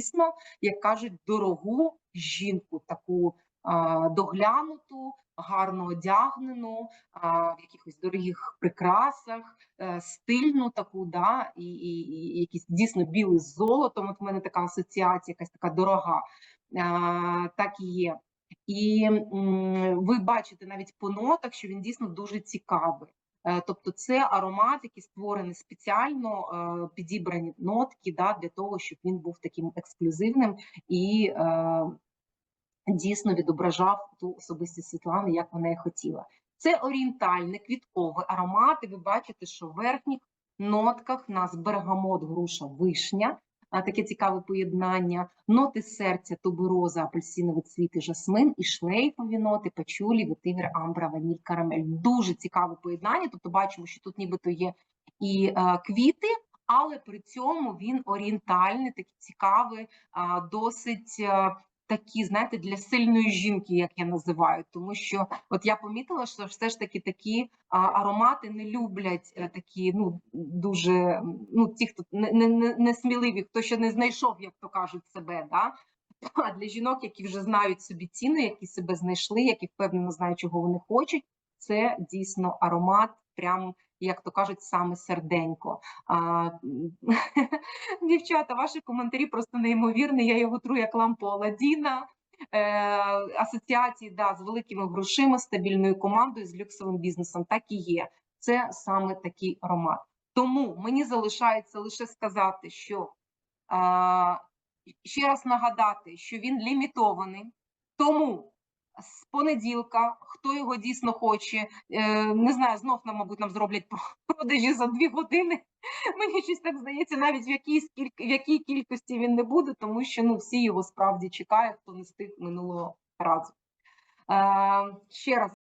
дійсно, як кажуть, дорогу жінку, таку доглянуту, гарно одягнену, в якихось дорогих прикрасах, е, стильну таку, да, і, і, і якийсь дійсно білий з золотом. От в мене така асоціація, якась така дорога. Так і є. І ви бачите навіть по нотах, що він дійсно дуже цікавий. Е, Тобто, це аромат, який створений спеціально, е, підібрані нотки да, для того, щоб він був таким ексклюзивним і е, дійсно відображав ту особистість Світлани, як вона і хотіла. Це орієнтальний квітковий аромат, і ви бачите, що в верхніх нотках у нас бергамот, груша, вишня. Таке цікаве поєднання. Ноти серця, тубороза, апельсиновий цвіт і жасмин, і шлейфові ноти, пачулі, ветивер, амбра, ваніль, карамель. Дуже цікаве поєднання. Тобто бачимо, що тут нібито є і е, квіти, але при цьому він орієнтальний, такий цікавий, досить е, такі, знаєте, для сильної жінки, як я називаю. Тому що от я помітила, що все ж таки такі а, аромати не люблять а, такі, ну дуже ну ті, хто не, не, не, сміливі, хто ще не знайшов, як то кажуть, себе. Да? А для жінок, які вже знають собі ціни, які себе знайшли, які впевнено знають, чого вони хочуть, це дійсно аромат, прям як то кажуть, саме серденько. А, дівчата, ваші коментарі просто неймовірні. Я його тру як лампу Аладдіна. Е, асоціації да, з великими грошима, стабільною командою, з люксовим бізнесом, так і є. Це саме такий аромат. Тому мені залишається лише сказати, що а, ще раз нагадати, що він лімітований. Тому з понеділка, хто його дійсно хоче, е, не знаю, знов нам, мабуть, нам зроблять продажі за дві години. Мені щось так здається, навіть в якій, в якій кількості він не буде, тому що ну, всі його справді чекають, хто не встиг минулого разу. Е, ще раз